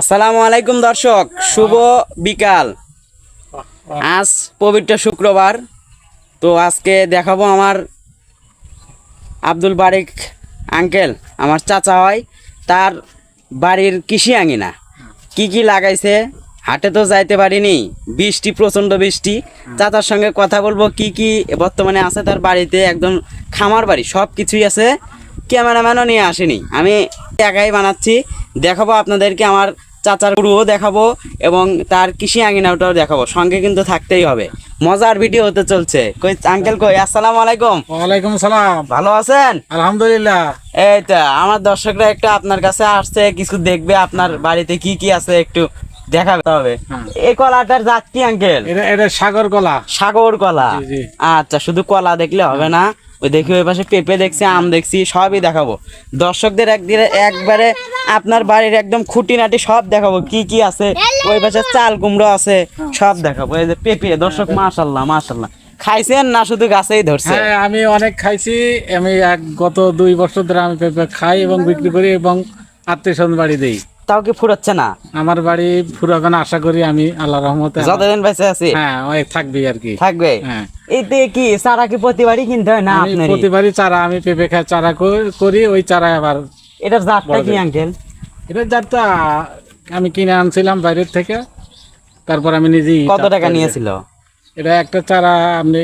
আসসালামু আলাইকুম দর্শক, শুভ বিকাল। আজ পবিত্র শুক্রবার, তো আজকে দেখাবো আমার আব্দুল বারিক আঙ্কেল আমার চাচা হয়, তার বাড়ির কৃষি আঙিনা। কি কি লাগাইছে, হাটে তো যাইতে পারিনি, বৃষ্টি, প্রচণ্ড বৃষ্টি। চাচার সঙ্গে কথা বলব, কি কি বর্তমানে আছে তার বাড়িতে, একদম খামার বাড়ি সব কিছুই আছে। ক্যামেরাম্যানও নিয়ে আসেনি, আমি একাই বানাচ্ছি। দেখাবো আপনাদেরকে আমার চাচার গুরুও দেখাবো এবং তার কৃষি আঙিনাটাও দেখাবো। সঙ্গে কিন্তু থাকতেই হবে। মজার ভিডিও হতে চলছে। কই আঙ্কেল কই? আসসালামু আলাইকুম। ওয়ালাইকুম সালাম ভালো আছেন? আলহামদুলিল্লাহ। এই তো আমার দর্শকরা একটু আপনার কাছে আসছে কিছু দেখবে আপনার বাড়িতে কি কি আছে একটু দেখাতে হবে। হ্যাঁ। এই কলাটার জাত কি আঙ্কেল এটা এটা সাগর কলা। সাগর কলা। আচ্ছা শুধু কলা দেখলে হবে না। ওই দেখি ওই পাশে পেঁপে দেখছি, আম দেখছি, সবই দেখাবো। দর্শকদের একদিনে একবারে আপনার বাড়ির একদম খুঁটিনাটি সব দেখাবো, কি কি আছে, ওই পাশে চাল কুমড়ো আছে, সব দেখাবো। এই যে পেঁপে, দর্শক মাশাল্লাহ মাশাল্লাহ খাইছেন না শুধু গাছেই ধরছে? হ্যাঁ আমি অনেক খাইছি, আমি এক গত দুই বছর ধরে আমি পেঁপে খাই এবং বিক্রি করি এবং আত্মীয় স্বজন বাড়ি দেই। তাও কি ফুরাচ্ছে না? আমার বাড়ি ফুরাগান আশা করি আমি আল্লাহ রহমতে যতদিন বেঁচে আছি? হ্যাঁ অনেক থাকবি আর কি। থাকবে? হ্যাঁ। এতে কি সারা কি প্রতিবারই কিনতে হয় না আপনার প্রতিবারই চারা আমি পেঁপে খাই চারা করি ওই চারা আবার এটার জাতটা কি আঙ্কেল এটা যারটা আমি কিনে আনছিলাম বাইরের থেকে তারপর আমি নিজেই কত টাকা। নিয়েছিল? এটা একটা চারা আপনি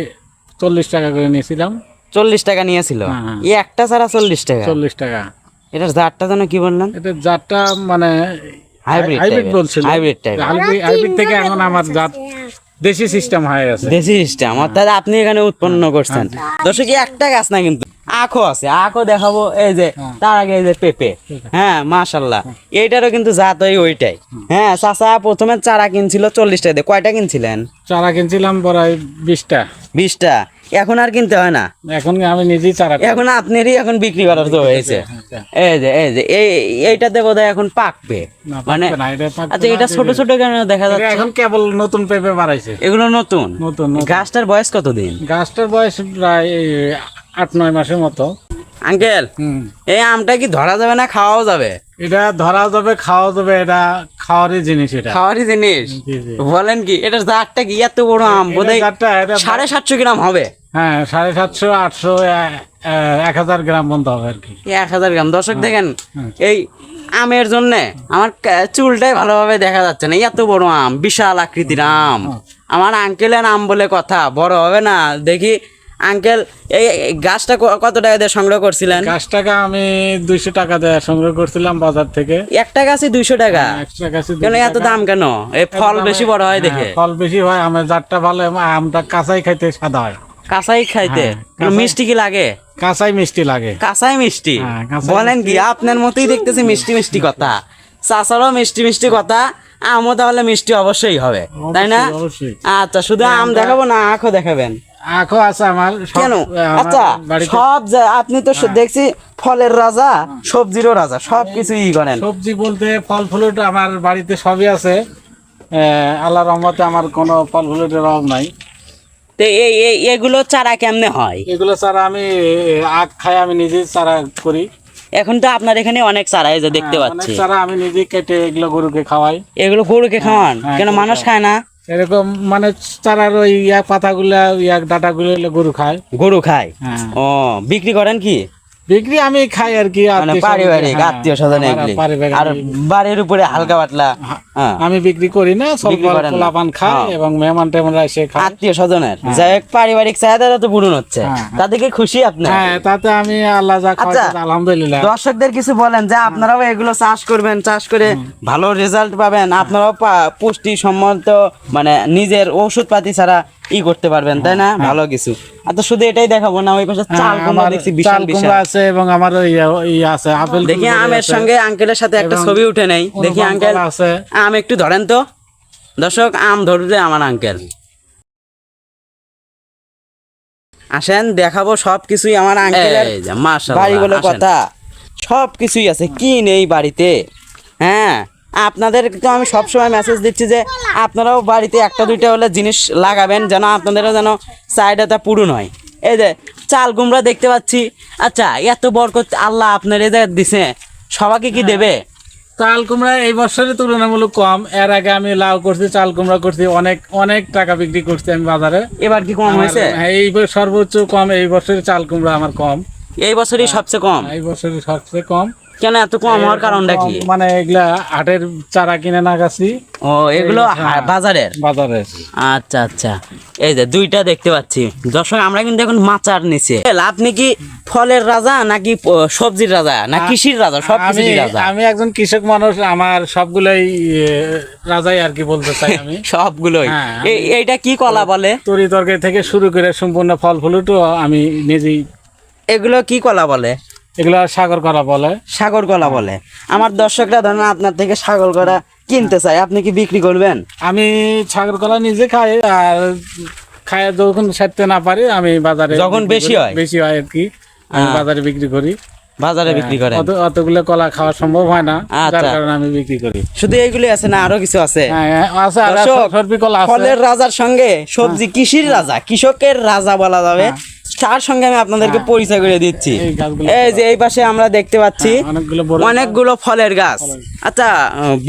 চল্লিশ টাকা করে নিয়েছিলাম। চল্লিশ টাকা নিয়েছিল? হ্যাঁ। এই একটা চারা চল্লিশ টাকা। চল্লিশ টাকা। এটার জাতটা যেন কি বললেন? এটা জাতটা মানে Hybrid হাইব্রিড বলছিল। Hybrid type-এর। হাইব্রিড হাইব্রিড থেকে এখন আমার জাত দেশি সিস্টেম হয়ে গেছে। দেশি সিস্টেম অর্থাৎ আপনি এখানে উৎপন্ন করছেন। দর্শক এই একটা গাছ না কিন্তু আখও আছে। আখও দেখাবো এই যে তার আগে এই যে পেঁপে। হ্যাঁ মাশাল্লাহ এইটারও কিন্তু জাত ওই ওইটাই। হ্যাঁ চাচা প্রথমে চারা কিনছিল চল্লিশ টাকা দিয়ে কয়টা কিনছিলেন? চারা কিনছিলাম প্রায় বিশটা। বিশটা। এখন আর কিনতে হয় না। এখন আমি নিজেই চারা এখন আপনারই এখন বিক্রি করার তো হয়েছে। হ্যাঁ, এই যে এই যে এই এইটাতে বোধহয় এখন পাকবে। মানে আচ্ছা এটা ছোট ছোট কেন দেখা যাচ্ছে? এখন কেবল নতুন পেঁপে বাড়াইছে। এগুলো নতুন? নতুন। গাছটার বয়স কতদিন? গাছটার বয়স প্রায় আট নয় মাসের মতো। আঙ্কেল এই আমটা কি ধরা যাবে না খাওয়াও যাবে? এটা ধরা যাবে খাওয়া যাবে এটা খাওয়ারই জিনিস এটা। খাওয়ারই জিনিস। বলেন কি এটার জাতটা কি এত বড় আম? বোধহয় সাড়ে সাতশো গ্রাম হবে। হ্যাঁ সাড়ে সাতশো আটশো এক হাজার গ্রাম বন্ধ হবে আর কি এক হাজার গ্রাম দর্শক দেখেন এই আমের জন্য আমার চুলটাই ভালোভাবে দেখা যাচ্ছে না এত বড় আম বিশাল আকৃতির আম আমার আঙ্কেলের আম বলে কথা বড় হবে না দেখি আঙ্কেল এই গাছটা কত টাকা দিয়ে সংগ্রহ করছিলেন গাছটাকে আমি দুইশো টাকা দিয়ে সংগ্রহ করছিলাম বাজার থেকে একটা গাছে দুইশো টাকা কেন এত দাম কেন এই ফল বেশি বড় হয় দেখে হ্যাঁ, ফল বেশি হয় আমের জাতটা ভালো আমটা কাঁচাই খাইতে সাদা হয় কাঁচাই খাইতে। হ্যাঁ, মিষ্টি কি লাগে? কাঁচাই মিষ্টি লাগে। কাঁচাই মিষ্টি? হ্যাঁ, বলেন কি আপনার মতোই দেখতেছি মিষ্টি মিষ্টি কথা। চাচারও মিষ্টি মিষ্টি কথা আমও তাহলে মিষ্টি অবশ্যই হবে তাই না? আচ্ছা শুধু আম দেখাবো না আখও দেখাবেন? আখও আছে আমার কেন? আচ্ছা সব আপনি তো হ্যাঁ। দেখছি ফলের রাজা সবজিরও রাজা সব কিছুই করেন সবজি বলতে ফল ফ্রুট আমার বাড়িতে সবই আছে। আল্লাহ রহমতে আমার কোনো ফল ফ্রুটের অভাব নাই। তো এই এগুলো চারা কেমনে হয়? এগুলো চারা আমি আখ খাই আমি নিজে চারা করি। এখন তো আপনার এখানে অনেক চারা এই যে দেখতে হ্যাঁ, পাচ্ছি। চারা আমি নিজে কেটে এগুলো গরুকে খাওয়াই। এগুলো গরুকে খাওয়ান? হ্যাঁ, কেন মানুষ খায় না? এরকম মানে চারার ওই ইয়া পাতাগুলা ইয়া ডাটাগুলো গরু খায়। গরু খায়? হ্যাঁ। ও বিক্রি করেন কি? বিক্রি আমি খাই আর কি মানে পারিবারিক হ্যাঁ, আত্মীয় স্বজন আর বাড়ির উপরে হালকা পাতলা হ্যাঁ আমি বিক্রি করি না সব পোলাপান খায় হ্যাঁ। এবং মেহমান টেমনরা এসে খায় আত্মীয় স্বজনের যাই হোক পারিবারিক তো পূরণ হচ্ছে। হ্যাঁ, হ্যাঁ। তাদেরকে খুশি আপনার হ্যাঁ তাতে আমি আল্লাহ যা আচ্ছা। আলহামদুলিল্লাহ। দর্শকদের কিছু বলেন যে আপনারাও এগুলো চাষ করবেন চাষ করে ভালো রেজাল্ট পাবেন। আপনারাও পুষ্টি সম্মত মানে নিজের ওষুধ পাতি ছাড়া ই করতে পারবেন তাই না? ভালো কিছু। আর তো শুধু এটাই দেখাবো না ওই পাশে চাল হ্যাঁ, কুমড়া দেখছি বিশাল বিশাল। আছে এবং আমার ওই আছে আপেল দেখি আমের সঙ্গে আঙ্কেলের সাথে একটা ছবি উঠে নেই। দেখি আঙ্কেল। আছে। আম একটু ধরেন তো। দর্শক আম ধরবে আমার আঙ্কেল। আসেন দেখাবো সব কিছুই আমার আঙ্কেলের বাড়ি বলে কথা সব কিছুই আছে কি নেই বাড়িতে? হ্যাঁ আপনাদের তো আমি সবসময় মেসেজ দিচ্ছি যে আপনারাও বাড়িতে একটা দুইটা হলে জিনিস লাগাবেন যেন আপনাদেরও যেন চাহিদাটা পূরণ হয়। এই যে চাল কুমড়া দেখতে পাচ্ছি। আচ্ছা এত বরকত আল্লাহ আপনার এদের দিছে। সবাইকে কি দেবে? চাল কুমড়া এই বছরে তুলনামূলক কম। এর আগে আমি লাউ করছি চাল কুমড়া করছি অনেক অনেক টাকা বিক্রি করছি আমি বাজারে। এবার কি কম হয়েছে? হ্যাঁ, এই সর্বোচ্চ কম এই বছরে চাল কুমড়া আমার কম। এই বছরই সবচেয়ে কম? এই বছরে সবচেয়ে কম। কেন এত কম হওয়ার কারণটা কি? মানে এগুলা হাটের চারা কিনে না গেছি। ও এগুলো হা- বাজারের? আচ্ছা আচ্ছা। এই যে দুইটা দেখতে পাচ্ছি। দর্শক আমরা কিন্তু এখন মাচার নিচে। আপনি কি ফলের রাজা নাকি সবজির রাজা না কৃষির রাজা? সব আমি রাজা। আমি একজন কৃষক মানুষ আমার সবগুলোই রাজাই আর কি বলতে চাই আমি। সবগুলোই? হ্যাঁ, এই- এইটা কি কলা বলে? তরি তরকারি থেকে শুরু করে সম্পূর্ণ ফল ফুলুটো আমি নিজেই এগুলো কি কলা বলে? এগুলো সাগর করা বলে। সাগর কলা বলে। আমার দর্শকরা ধরেন আপনার থেকে সাগর কলা কিনতে চাই আপনি কি বিক্রি করবেন? আমি সাগর কলা নিজে খাই আর খাই যখন সারতে না পারি আমি বাজারে যখন বিক্রি বেশি হয়? বেশি হয় আর কি। আমি হ্যাঁ। বাজারে বিক্রি করি। বাজারে বিক্রি করেন? অত অতগুলো কলা খাওয়া সম্ভব হয় না যার আচ্ছা। কারণে আমি বিক্রি করি। শুধু এইগুলি আছে না আরও কিছু আছে? হ্যাঁ হ্যাঁ, আছে আর সরবি কলা আছে। ফলের রাজার সঙ্গে সবজি কৃষির রাজা কৃষকের রাজা বলা যাবে। তার সঙ্গে আমি আপনাদেরকে পরিচয় করে দিচ্ছি। এই যে এই পাশে আমরা দেখতে পাচ্ছি হ্যাঁ, অনেকগুলো ফলের গাছ। আচ্ছা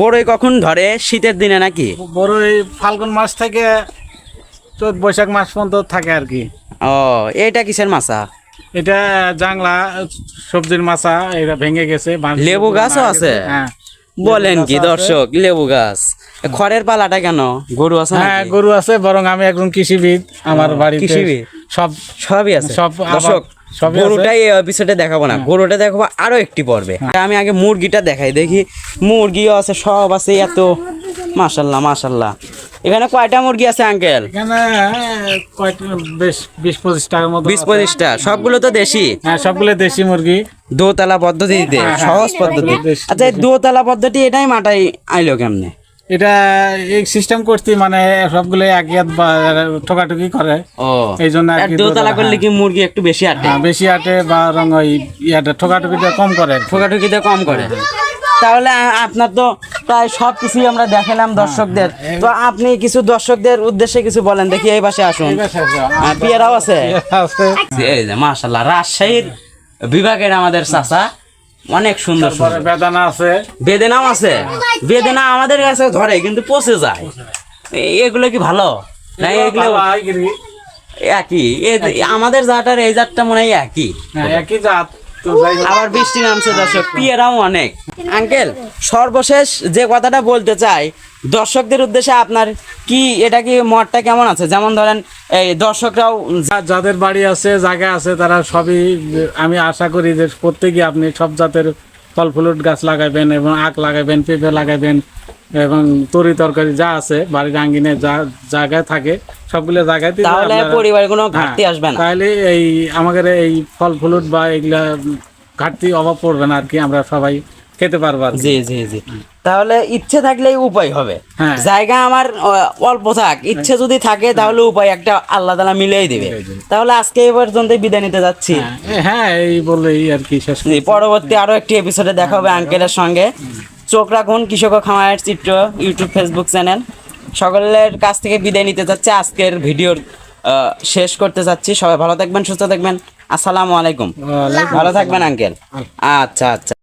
বড়ই কখন ধরে? শীতের দিনে নাকি? বড় এই ফাল্গুন মাস থেকে চৈত বৈশাখ মাস পর্যন্ত থাকে আর কি। ও এটা কিসের মাছা? এটা জাংলা সবজির মাছা এটা ভেঙে গেছে লেবু গাছও আছে? হ্যাঁ বলেন কি দর্শক লেবু গাছ। খড়ের পালাটা কেন? গরু আছে হ্যাঁ গরু আছে বরং আমি একজন কৃষিবিদ আমার বাড়িতে কৃষিবিদ? সব সবই আছে। সব দর্শক। হ্যাঁ। গরুটাই এই এপিসোডে দেখাবো না। গরুটা দেখাবো আরও একটি পর্বে। আমি আগে মুরগিটা দেখাই দেখি মুরগিও আছে সব আছে এত। মাশাল্লাহ মাশাল্লাহ এখানে কয়টা মুরগি আছে আঙ্কেল এখানে কয়টা বেশ বিশ পঁচিশ টাকার মতো বিশ। পঁচিশটা। সবগুলো তো দেশি? হ্যাঁ সবগুলো দেশি মুরগি। দোতলা পদ্ধতিতে হ্যাঁ, হ্যাঁ, সহজ পদ্ধতি। আচ্ছা এই দোতলা পদ্ধতি এটাই মাটাই আইলো কেমনে? এটা এই সিস্টেম করছি মানে সবগুলো এক ইয়াত বা ঠোকাঠুকি করে। ও। এই জন্য দোতলা করলে কি মুরগি একটু বেশি আটে? হ্যাঁ, বেশি আটে বা রং ওই ইয়াটা ঠোকাঠুকিটা কম করে। ঠোকাঠুকিতে কম করে। তাহলে আপনার তো প্রায় সব কিছুই আমরা দেখালাম দর্শকদের। তো আপনি কিছু দর্শকদের উদ্দেশ্যে কিছু বলেন দেখি এই পাশে আসুন। পেয়ারাও আছে? আছে। এই যে মাশাল্লাহ রাজশাহীর বিভাগের আমাদের চাচা। অনেক সুন্দর বেদানা আছে। বেদেনাও আছে। বেদেনা আমাদের কাছে ধরে কিন্তু পচে যায়। এগুলো কি ভালো? না এগুলো হয়? একই। এ- আমাদের জাটার এই জাতটা মনে হয় একই। হ্যাঁ, একই জাত। আবার বৃষ্টি নামছে দর্শক পিয়ারাও অনেক। আঙ্কেল সর্বশেষ যে কথাটা বলতে চাই দর্শকদের উদ্দেশ্যে আপনার কি এটা কি মতটা কেমন আছে? যেমন ধরেন এই দর্শকরাও যাদের বাড়ি আছে জায়গা আছে তারা সবই আমি আশা করি যে প্রত্যেকে আপনি সব জাতের ফল ফ্রুট গাছ লাগাবেন এবং আখ লাগাবেন পেঁপে লাগাবেন এবং তরি তরকারি যা আছে বাড়ির আঙ্গিনে যা জায়গায় থাকে সবগুলো জায়গায় তাহলে পরিবারে কোনো ঘাটতি আসবে না। তাহলে এই আমাদের এই ফল ফ্রুট বা এগুলা ঘাটতি অভাব পড়বে না আর কি আমরা সবাই খেতে পারব জি জি জি। তাহলে ইচ্ছে থাকলেই উপায় হবে। হ্যাঁ। জায়গা আমার অল্প থাক। ইচ্ছে যদি থাকে তাহলে উপায় একটা আল্লাহ তালা মিলিয়ে দিবে। তাহলে আজকে এই পর্যন্তই বিদায় নিতে যাচ্ছি। হ্যাঁ, হ্যাঁ এই বললেই আর কি শেষ পরবর্তী আরও একটি এপিসোডে দেখা হবে আঙ্কেলের সঙ্গে। চোখ রাখুন কৃষক খামারের চিত্র ইউটিউব ফেসবুক চ্যানেল সকলের কাছ থেকে বিদায় নিতে চাচ্ছি আজকের ভিডিওর শেষ করতে চাচ্ছি সবাই ভালো থাকবেন সুস্থ থাকবেন। আসসালামু আলাইকুম। ভালো থাকবেন আঙ্কেল। আচ্ছা আচ্ছা।